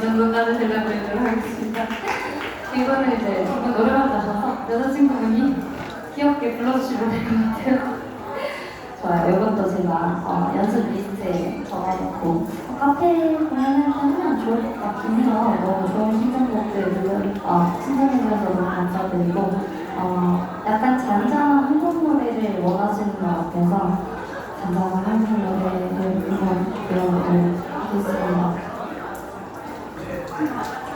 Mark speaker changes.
Speaker 1: 전문가를 들려드리도록 하겠습니다. 이거는 이제 저번 노래방 가셔서 여자친구분이 귀엽게 불러주시면 될 것 같아요. 좋아요. 이것도 제가 어, 연습 리스트에 적어놓고 카페 공연하면 좋을 것 같긴 해요. 너무 좋은 신청곡들 물론 어, 신청해주셔서 너무 감사드리고 어, 약간 잔잔한 한국 노래를 원하시는 것 같아서 잔잔한 한국 노래를 한번 들어보도록 하겠습니다. 네.